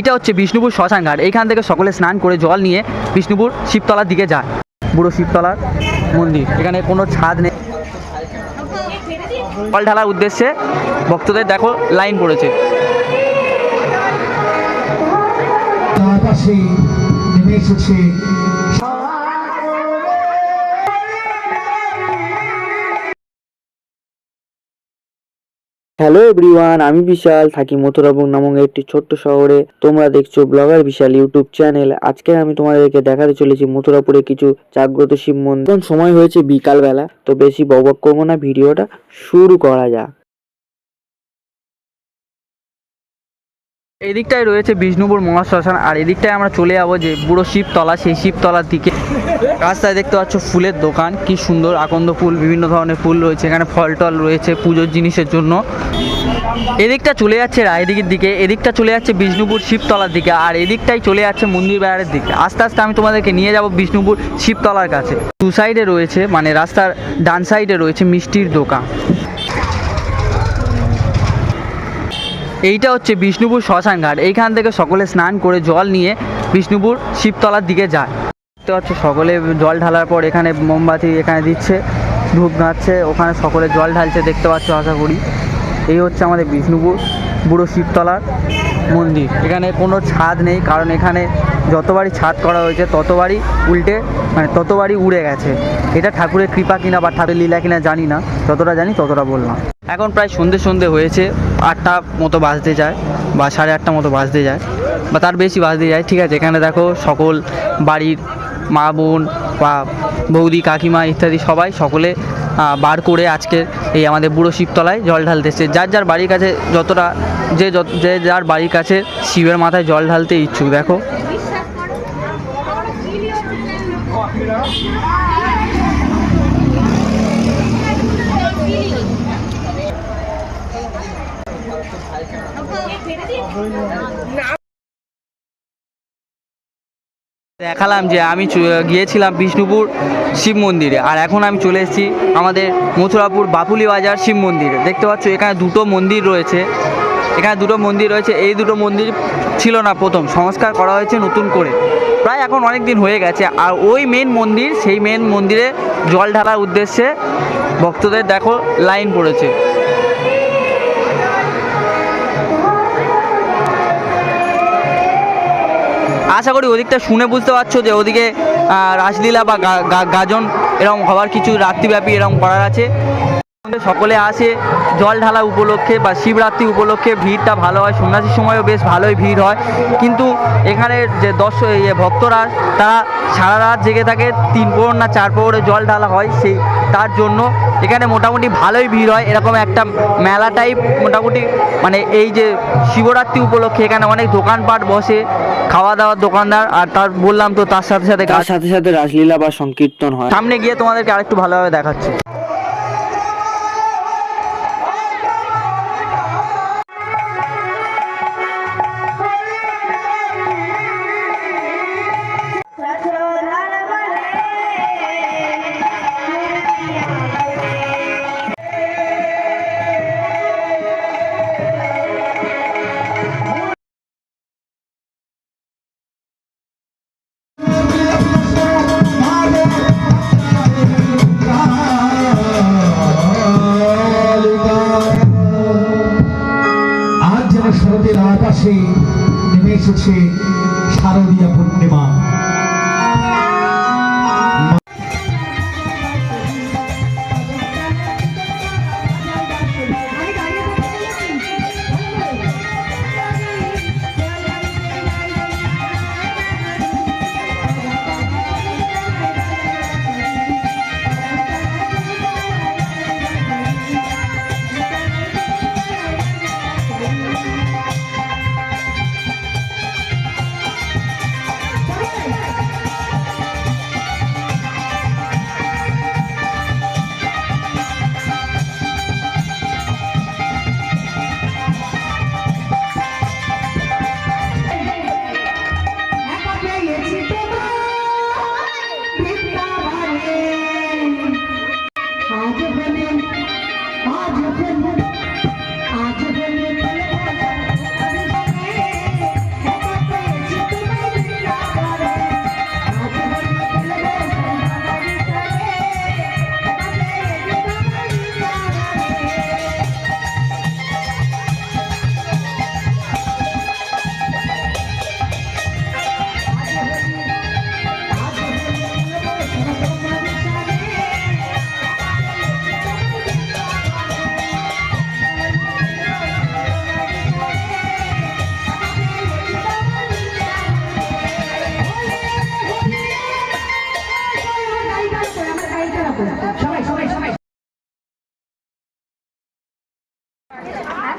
এটা হচ্ছে বিষ্ণুপুর শ্মশানঘাট। এখান থেকে সকলে স্নান করে জল নিয়ে বিষ্ণুপুর শিবতলার দিকে যায়। বুড়ো শিবতলার মন্দির। এখানে কোনো ছাদ নেই। জল ঢালার উদ্দেশ্যে ভক্তদের দেখো, লাইন পড়েছে। এসেছে হ্যালো এভরিওয়ান আমি বিশাল, থাকি মথুরাবং নামক একটি ছোট্ট শহরে। তোমরা দেখছ ব্লগার বিশাল ইউটিউব চ্যানেল। আজকে আমি তোমাদেরকে দেখাতে চলেছি মথুরাপুরে কিছু জাগ্রত শিব মন্দির। সময় হয়েছে বিকালবেলা, তো বেশি বকবক করব না, ভিডিওটা শুরু করা যাক। এদিকটায় রয়েছে বিষ্ণুপুর মহাশ্মশান, আর এদিকটায় আমরা চলে যাব যে বুড়ো শিবতলা, সেই শিবতলার দিকে। রাস্তায় দেখতে পাচ্ছ ফুলের দোকান, কি সুন্দর আকন্দ ফুল, বিভিন্ন ধরনের ফুল রয়েছে, এখানে ফল টল রয়েছে পুজোর জিনিসের জন্য। এদিকটা চলে যাচ্ছে রায়দিঘির দিকে, এদিকটা চলে যাচ্ছে বিষ্ণুপুর শিবতলার দিকে, আর এদিকটাই চলে যাচ্ছে মন্দির বেড়ারের দিকে। আস্তে আস্তে আমি তোমাদেরকে নিয়ে যাব বিষ্ণুপুর শিবতলার কাছে। দু সাইডে রয়েছে মানে রাস্তার ডান সাইডে রয়েছে মিষ্টির দোকান। এইটা হচ্ছে বিষ্ণুপুর শ্মশানঘাট। এইখান থেকে সকলে স্নান করে জল নিয়ে বিষ্ণুপুর শিবতলার দিকে যায়। দেখতে পাচ্ছ, সকলে জল ঢালার পর এখানে মোমবাতি এখানে দিচ্ছে, ধূপ গাঁচ্ছে ওখানে সকলে জল ঢালছে, দেখতে পাচ্ছ, আশা করি। এই হচ্ছে আমাদের বিষ্ণুপুর বুড়ো শিবতলার। মন্দির। এখানে কোনো ছাদ নেই, কারণ এখানে যতবারই ছাদ করা হয়েছে, ততবারই উল্টে মানে ততবারই উড়ে গেছে। এটা ঠাকুরের কৃপা কিনা বা ঠাকুরের লীলা কিনা জানি না, যতটা জানি ততটা বললাম। এখন প্রায় সন্ধে সন্ধে হয়েছে, আটটা মতো বাজতে যায়, বা সাড়ে আটটা মতো বাজতে যায়, বা তার বেশি বাজতে যায়। ঠিক আছে, এখানে দেখো সকল বাড়ির মা বোন বা বৌদি, কাকিমা ইত্যাদি সবাই সকলে বার করে আজকে এই আমাদের বুড়ো শিবতলায় জল ঢালতে এসছে। যার যার বাড়ির কাছে যতটা, যে যে যার বাড়ির কাছে শিবের মাথায় জল ঢালতে ইচ্ছুক, দেখো। দেখালাম যে আমি গিয়েছিলাম বিষ্ণুপুর শিব মন্দিরে। আর এখন আমি চলে এসেছি আমাদের মথুরাপুর বাপুলি বাজার শিব মন্দিরে। দেখতে পাচ্ছ, এখানে দুটো মন্দির রয়েছে। এখানে দুটো মন্দির রয়েছে। এই দুটো মন্দির ছিল না প্রথম। সংস্কার করা হয়েছে নতুন করে। প্রায় এখন অনেক দিন হয়ে গেছে। আর ওই মেন মন্দির, সেই মেন মন্দিরে জল ঢালার উদ্দেশ্যে ভক্তদের দেখো লাইন পড়েছে। আশা করি ওদিকটা শুনে বুঝতে পারছ যে ওদিকে রাসলীলা বা গাজন, এরকম হওয়ার কিছু রাত্রিব্যাপী এরকম করার আছে। সকলে আসে জল ঢালা উপলক্ষে বা শিবরাত্রি উপলক্ষে ভিড়টা ভালো হয় সন্ন্যাসীর সময়ও বেশ ভালোই ভিড় হয়। কিন্তু এখানে যে দর্শক ভক্তরা তারা সারা রাত জেগে থাকে তিন প্রহর না চার প্রহরে জল ঢালা হয় সেই তার জন্য এখানে মোটামুটি ভালোই ভিড় হয়। এরকম একটা মেলা টাইপ মোটামুটি মানে এই যে শিবরাত্রি উপলক্ষে এখানে অনেক দোকানপাট বসে খাওয়া দাওয়ার দোকানদার আর তার বললাম তো তার সাথে সাথে তার সাথে সাথে রাসলীলা বা সংকীর্তন হয়। সামনে গিয়ে তোমাদেরকে আরেকটু ভালোভাবে দেখাচ্ছি। শরতের আকাশে নেমে এসেছে শারদীয়া পূর্ণিমা। Yeah.